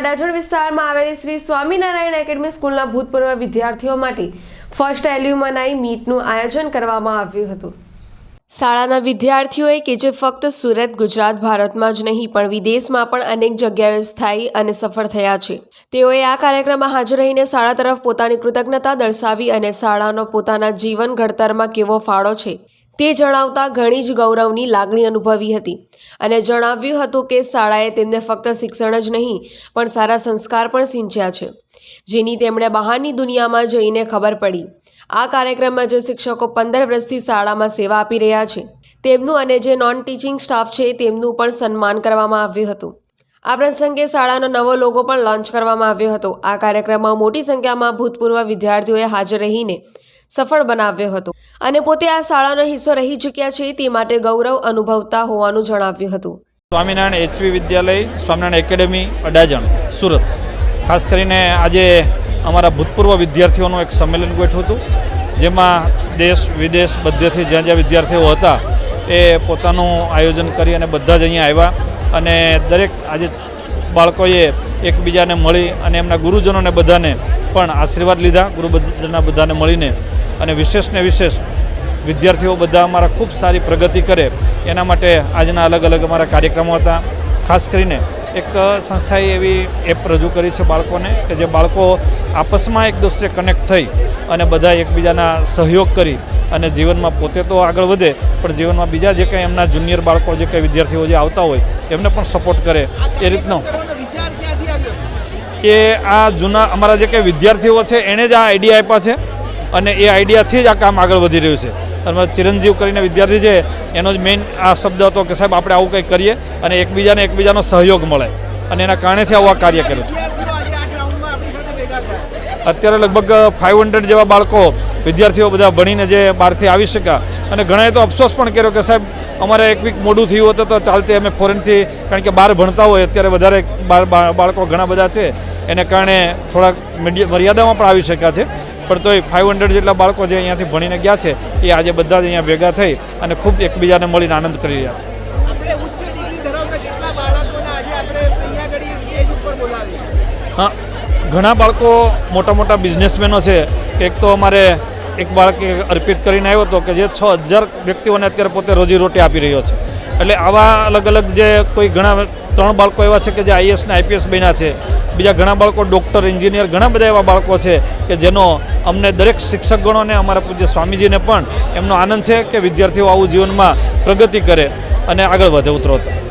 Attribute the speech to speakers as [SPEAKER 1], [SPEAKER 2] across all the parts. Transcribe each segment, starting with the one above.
[SPEAKER 1] અડાજણ વિસ્તારમાં આવેલી શ્રી સ્વામિનારાયણ એકેડમી સ્કૂલના ભૂતપૂર્વ વિદ્યાર્થીઓ માટે ફર્સ્ટ એલ્યુમનાઈ મીટનું આયોજન કરવામાં આવ્યું હતું. શાળાના વિદ્યાર્થીઓએ કે જે ફક્ત સુરત, ગુજરાત, ભારતમાં જ નહીં, પણ વિદેશમાં પણ અનેક જગ્યાએ સ્થાયી અને સફળ થયા છે. તેઓએ આ કાર્યક્રમમાં હાજર રહીને શાળા તરફ પોતાની કૃતજ્ઞતા દર્શાવી અને શાળાનો પોતાના જીવન ઘડતરમાં કેવો ફાળો છે તે જણાવતા ઘણી જ ગૌરવની લાગણી અનુભવી હતી અને જણાવ્યું હતું કે શાળાએ તેમને ફક્ત શિક્ષણ જ નહીં, પણ સારા સંસ્કાર પણ સિંચ્યા છે, જેની તેમણે બહારની દુનિયામાં જઈને ખબર પડી. આ કાર્યક્રમમાં જે શિક્ષકો પંદર વર્ષથી શાળામાં સેવા આપી રહ્યા છે, તેમનું અને જે નોન ટીચિંગ સ્ટાફ છે તેમનું પણ સન્માન કરવામાં આવ્યું હતું. આ પ્રસંગે શાળાનો નવો લોગો પણ લોન્ચ કરવામાં આવ્યો હતો. આ કાર્યક્રમમાં મોટી સંખ્યામાં ભૂતપૂર્વ વિદ્યાર્થીઓએ હાજર રહીને સફળ બનાવ્યો હતો અને પોતે આ શાળાનો હિસ્સો રહી ચૂક્યા છે તે માટે ગૌરવ અનુભવતા હોવાનું જણાવ્યું હતું.
[SPEAKER 2] સ્વામિનારાયણ એચવી વિદ્યાલય, સ્વામિનારાયણ એકેડેમી, અડાજણ, સુરત. ખાસ કરીને આજે અમારા ભૂતપૂર્વ વિદ્યાર્થીઓનું એક સંમેલન ગોઠવ્યું હતું, જેમાં દેશ, વિદેશ બધેથી જ્યાં જ્યાં વિદ્યાર્થીઓ હતા એ પોતાનું આયોજન કરી અને બધા જ અહીંયા આવ્યા. અને દરેક આજે બાળકોએ એકબીજાને મળી અને એમના ગુરુજનોને બધાને પણ આશીર્વાદ લીધા, ગુરુજનના બધાને મળીને. અને વિશેષને વિશેષ વિદ્યાર્થીઓ બધા અમારા ખૂબ સારી પ્રગતિ કરે. એના માટે આજના અલગ અલગ અમારા કાર્યક્રમો હતા. ખાસ કરીને એક સંસ્થાએ એવી એપ રજૂ કરી છે બાળકોને કે જે બાળકો આપસમાં એક દોસરે કનેક્ટ થઈ અને બધા એકબીજાના સહયોગ કરી અને જીવનમાં પોતે તો આગળ વધે, પણ જીવનમાં બીજા જે કંઈ એમના જુનિયર બાળકો જે કંઈ વિદ્યાર્થીઓ જે આવતા હોય, તેમને પણ સપોર્ટ કરે. એ રીતનો. એ આ જૂના અમારા જે કંઈ વિદ્યાર્થીઓ છે, એણે જ આ આઈડિયા આપ્યા છે અને એ આઈડિયાથી જ આ કામ આગળ વધી રહ્યું છે. અને ચિરંજીવ કરીને વિદ્યાર્થી છે, એનો જ મેઇન આ શબ્દ હતો કે સાહેબ, આપણે આવું કંઈક કરીએ અને એકબીજાને એકબીજાનો સહયોગ મળે. અને એના કારણેથી આવું આ કાર્ય કર્યું છે
[SPEAKER 3] વિદ્યાર્થીઓ આજે આ ગ્રાઉન્ડમાં આપણી સાથે ભેગા થયા
[SPEAKER 2] અત્યારે લગભગ ફાઇવ હંડ્રેડ જેવા બાળકો વિદ્યાર્થીઓ બધા ભણીને જે બહારથી આવી શક્યા. અને ઘણાએ તો અફસોસ પણ કર્યો કે સાહેબ અમારે એક વીક મોડું થયું હતું તો ચાલતી અમે ફોરેનથી કારણ કે બહાર ભણતા હોય અત્યારે વધારે બાળકો ઘણા બધા છે. એને કારણે થોડાક મર્યાદામાં પણ આવી શક્યા છે. પણ તોય ફાઇવ હંડ્રેડ જેટલા બાળકો જે અહીંયાથી ભણીને ગયા છે એ આજે બધા જ અહીંયા ભેગા થઈ અને ખૂબ એકબીજાને મળીને આનંદ કરી રહ્યા છે. હા. ઘણા બાળકો મોટા મોટા બિઝનેસમેનો છે. એક તો અમારે એક બાળક અર્પિત કરીને આવ્યો હતો કે જે છ હજાર વ્યક્તિઓને અત્યારે પોતે રોજીરોટી આપી રહ્યો છે. એટલે આવા અલગ અલગ જે કોઈ ઘણા ત્રણ બાળકો એવા છે કે જે આઈએસ ને આઈપીએસ બન્યા છે. બીજા ઘણા બાળકો ડૉક્ટર એન્જિનિયર ઘણા બધા એવા બાળકો છે કે જેનો અમને દરેક શિક્ષકગણોને અમારા પૂજ્ય સ્વામીજીને પણ એમનો આનંદ છે કે વિદ્યાર્થીઓ આવું જીવનમાં પ્રગતિ કરે અને આગળ વધે ઉતરોતર.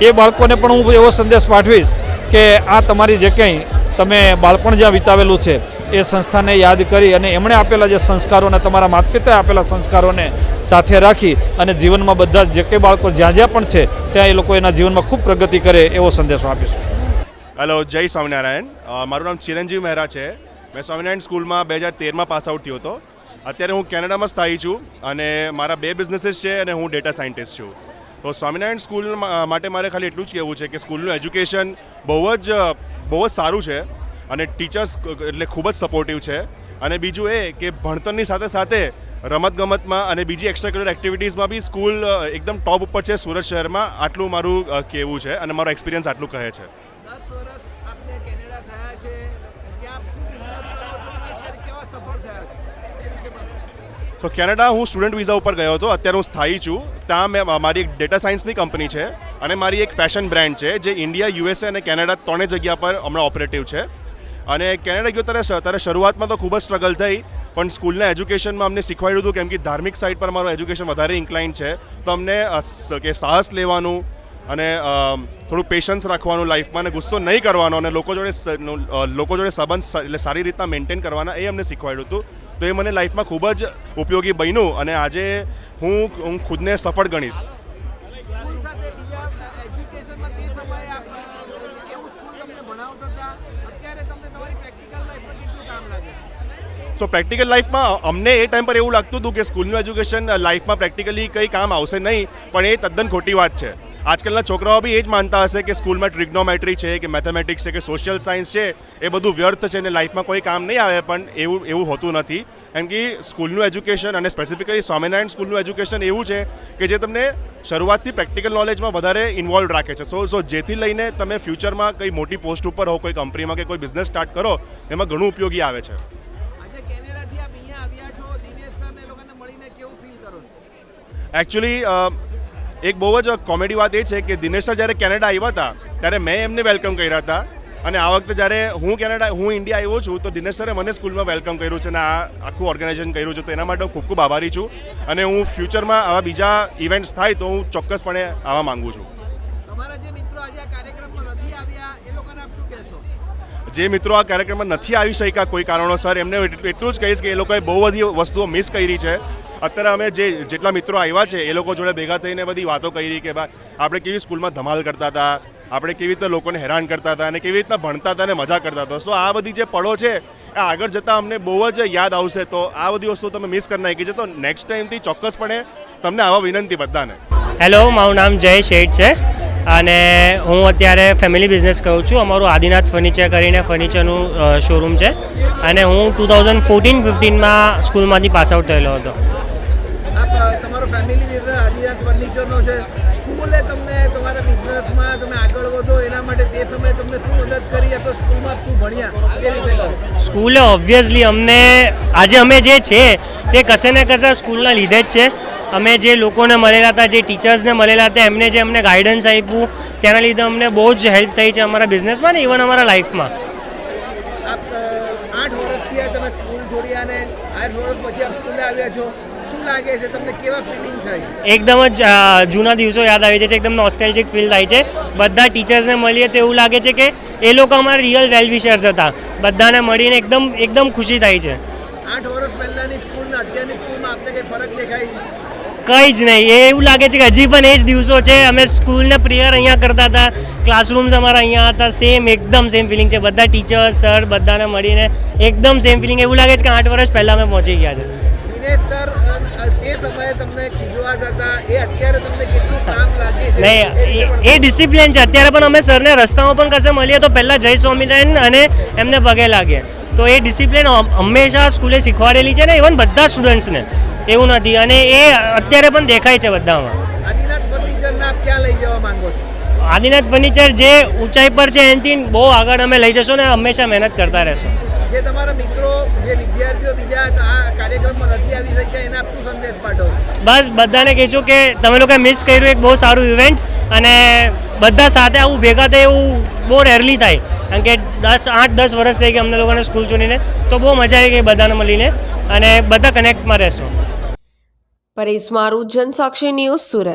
[SPEAKER 3] એ
[SPEAKER 2] બાળકોને પણ હું એવો સંદેશ પાઠવીશ કે આ તમારી જે કંઈ તમે બાળપણ જ્યાં વિતાવેલું છે, એ સંસ્થાને યાદ કરી અને એમણે આપેલા જે સંસ્કારોને, તમારા માતા પિતાએ આપેલા સંસ્કારોને સાથે રાખી અને જીવનમાં બધા જે કંઈ બાળકો જ્યાં જ્યાં પણ છે, ત્યાં એ લોકો એના જીવનમાં ખૂબ પ્રગતિ કરે એવો સંદેશો આપીશું.
[SPEAKER 4] હેલો જય સ્વામિનારાયણ. મારું નામ ચિરંજીવ મહેરા છે. મેં સ્વામિનારાયણ સ્કૂલમાં બે હજાર તેરમાં પાસ આઉટ થયો હતો. અત્યારે હું કેનેડામાં સ્થાયી છું અને મારા બે બિઝનેસીસ છે અને હું ડેટા સાયન્ટિસ્ટ છું. તો સ્વામિનારાયણ સ્કૂલ માટે મારે ખાલી એટલું જ કહેવું છે કે સ્કૂલનું એજ્યુકેશન બહુ જ બહુ જ સારું છે અને ટીચર્સ એટલે ખૂબ જ સપોર્ટિવ છે. અને બીજું એ કે ભણતરની સાથે સાથે રમતગમતમાં અને બીજી એક્સ્ટ્રા કરિક્યુલર એક્ટિવિટીઝમાં બી સ્કૂલ એકદમ ટોપ ઉપર છે. સુરત શહેરમાં આટલું મારું કહેવું છે અને મારો એક્સપિરિયન્સ આટલું કહે છે. તો કેનેડા હું સ્ટુડન્ટ વિઝા ઉપર ગયો હતો, અત્યારે હું સ્થાયી છું. ત્યાં મેં મારી એક ડેટા સાયન્સની કંપની છે અને મારી એક ફેશન બ્રાન્ડ છે જે ઇન્ડિયા, યુએસએ અને કેનેડા ત્રણેય જગ્યા પર હમણાં ઓપરેટિવ છે. અને કેનેડા ગયો ત્યારે ત્યારે શરૂઆતમાં તો ખૂબ જ સ્ટ્રગલ થઈ, પણ સ્કૂલના એજ્યુકેશનમાં અમને શીખવાડ્યું હતું કેમ કે ધાર્મિક સાઇડ પર મારું એજ્યુકેશન વધારે ઇન્ક્લાઇન છે. તો અમને કે સાહસ લેવાનું અને થોડું પેશન્સ રાખવાનું લાઈફમાં અને ગુસ્સો નહીં કરવાનો અને લોકો જોડે સ- લોકો જોડે સંબંધ એટલે સારી રીતના મેન્ટેન કરવાના એ અમને શીખવાડ્યું હતું. તો એ મને લાઈફમાં ખૂબ જ ઉપયોગી બન્યું અને આજે હું હું ખુદને સફળ ગણીશ. સો પ્રેક્ટિકલ લાઈફમાં અમને એ ટાઈમ પર એવું લાગતું હતું કે સ્કૂલનું એજ્યુકેશન લાઈફમાં પ્રેક્ટિકલી કંઈ કામ આવશે નહીં પણ એ તદ્દન ખોટી વાત છે. આજકાલના છોકરાઓ બી એ જ માનતા હશે કે સ્કૂલમાં ટ્રિગ્નોમેટ્રી છે કે મેથેમેટિક્સ છે કે સોશિયલ સાયન્સ છે એ બધું વ્યર્થ છે ને લાઈફમાં કોઈ કામ નહીં આવે પણ એવું એવું હોતું નથી. કેમ કે સ્કૂલનું એજ્યુકેશન અને સ્પેસિફિકલી સ્વામિનારાયણ સ્કૂલનું એજ્યુકેશન એવું છે કે જે તમને શરૂઆતથી પ્રેક્ટિકલ નોલેજમાં વધારે ઇન્વોલ્વ રાખે છે. સો સો જેથી લઈને તમે ફ્યુચરમાં કંઈ મોટી પોસ્ટ ઉપર હો કોઈ કંપનીમાં કે કોઈ બિઝનેસ સ્ટાર્ટ કરો એમાં ઘણું ઉપયોગી આવે છે. એકચ્યુઅલી એક બહુ જ કોમેડી વાત એ છે કે દિનેશ જ્યારે કેનેડા આવ્યા હતા ત્યારે મેં એમને વેલકમ કર્યા હતા. અને આ વખતે જ્યારે હું કેનેડા હું ઇન્ડિયા આવ્યો છું તો દિનેશ સરે મને સ્કૂલમાં વેલકમ કર્યું છે અને આ આખું ઓર્ગેનાઇઝેશન કર્યું છે. તો એના માટે હું ખૂબ ખૂબ આભારી છું. અને હું ફ્યુચરમાં આવા બીજા ઇવેન્ટ્સ થાય તો હું ચોક્કસપણે આવવા માંગુ છું.
[SPEAKER 3] જે મિત્રો આ કાર્યક્રમમાં નથી
[SPEAKER 4] આવી શક્યા કોઈ કારણોસર એમને એટલું જ કહીશ કે એ લોકોએ બહુ બધી વસ્તુઓ મિસ કરી છે. અત્યારે અમે જે જેટલા મિત્રો આવ્યા છે, એ લોકો જોડે ભેગા થઈને બધી વાતો કરી કે ભાઈ આપણે કેવી સ્કૂલમાં ધમાલ કરતા હતા, આપણે કેવી રીતે લોકોને હેરાન કરતા હતા અને કેવી રીતના ભણતા હતા અને મજા કરતા હતા. સો આ બધી જે પળો છે, એ આગળ જતાં અમને બહુ જ યાદ આવશે, તો આ બધી વસ્તુ તમે મિસ કરી નાખી છે. તો નેક્સ્ટ ટાઈમથી ચોક્કસપણે તમને આવા વિનંતી બધાને.
[SPEAKER 5] હેલો મારું નામ જય શેઠ છે અને હું અત્યારે ફેમિલી બિઝનેસ કરું છું. અમારું આદિનાથ ફર્નિચર કરીને ફર્નિચરનું શોરૂમ છે અને હું ટુ થાઉઝન્ડ ફોર્ટીન ફિફ્ટીનમાં સ્કૂલમાંથી પાસ આઉટ થયેલો હતો.
[SPEAKER 3] ફેમિલી આદિનાથ ફર્નિચરનો છે. સ્કૂલે તમને તમારા બિઝનેસમાં તમે આગળ વધો એના માટે તે સમયે તમને શું મદદ કરી અથવા સ્કૂલમાં શું ભણ્યા એ રીતે
[SPEAKER 5] સ્કૂલે ઓબ્વિયસલી અમને આજે અમે જે છે તે કશે ને કશે સ્કૂલના લીધે જ છે. અમે જે લોકોને મળેલા હતા જે ટીચર્સને મળેલા હતા એમને જે અમને ગાઈડન્સ આપ્યું તેના લીધે અમને બહુ જ હેલ્પ થઈ છે અમારા બિઝનેસમાં ને ઇવન અમારા લાઈફમાં
[SPEAKER 3] આઠ વર્ષથી તમે સ્કૂલ છોડી અને આઠ વર્ષ પછી આપ સ્કૂલે આવ્યા છો. લાગે છે? તમને કેવા ફિલિંગ થાય?
[SPEAKER 5] એકદમ જ જૂના દિવસો યાદ આવી જાય છે. એકદમ નોસ્ટેલજિક ફીલ થાય છે. બધા ટીચર્સને મળીએ તો એવું લાગે છે કે એ લોકો અમારા રિયલ વેલ વિશર્સ હતા. બધાને મળીને એકદમ એકદમ ખુશી થાય છે.
[SPEAKER 3] આઠ વર્ષ પહેલાની સ્કૂલ અત્યારની સ્કૂલમાં આપને કઈ ફરક દેખાય?
[SPEAKER 5] કંઈ જ નહીં. એવું લાગે છે કે હજી પણ એ જ દિવસો છે. અમે સ્કૂલને પ્રેયર અહીંયા કરતા હતા. ક્લાસરૂમ્સ અમારા અહીંયા હતા. સેમ એકદમ સેમ ફિલિંગ છે. બધા ટીચર્સ સર બધાને મળીને એકદમ સેમ ફિલિંગ એવું લાગે છે કે આઠ વર્ષ પહેલાં અમે પહોંચી ગયા છે. નહીં
[SPEAKER 3] એ
[SPEAKER 5] ડિસિપ્લિન છે. અત્યારે પણ અમે સરને રસ્તામાં પણ કશે મળીએ તો પહેલાં જય સ્વામિનારાયણ અને એમને પગે લાગે. તો એ ડિસિપ્લિન હંમેશા સ્કૂલે શીખવાડેલી છે ને ઇવન બધા સ્ટુડન્ટ્સને એવું નથી. અને એ અત્યારે પણ દેખાય છે બધામાં.
[SPEAKER 3] આદિનાથ
[SPEAKER 5] ફર્નિચર જે ઊંચાઈ પર છે એનાથી બહુ આગળ અમે લઈ જશો ને હંમેશા મહેનત કરતા રહેશો.
[SPEAKER 3] જે તમારા મિત્રો જે વિદ્યાર્થીઓ બીજા આ કાર્યક્રમમાં નથી આવી શક્યા એને આપ શું સંદેશ પાઠવો?
[SPEAKER 5] બસ બધાને કહીશું કે તમે લોકોએ મિસ કર્યું એક બહુ સારું ઇવેન્ટ અને બધા સાથે આવું ભેગા થાય એવું બહુ રેરલી થાય. કારણ કે દસ આઠ દસ વર્ષ થઈ ગયા અમને લોકોને સ્કૂલ ચૂનીને તો બહુ મજા આવી ગઈ બધાને મળીને અને બધા કનેક્ટમાં રહેશો.
[SPEAKER 1] પરેશ મારું જનસાક્ષી ન્યૂઝ સુરત.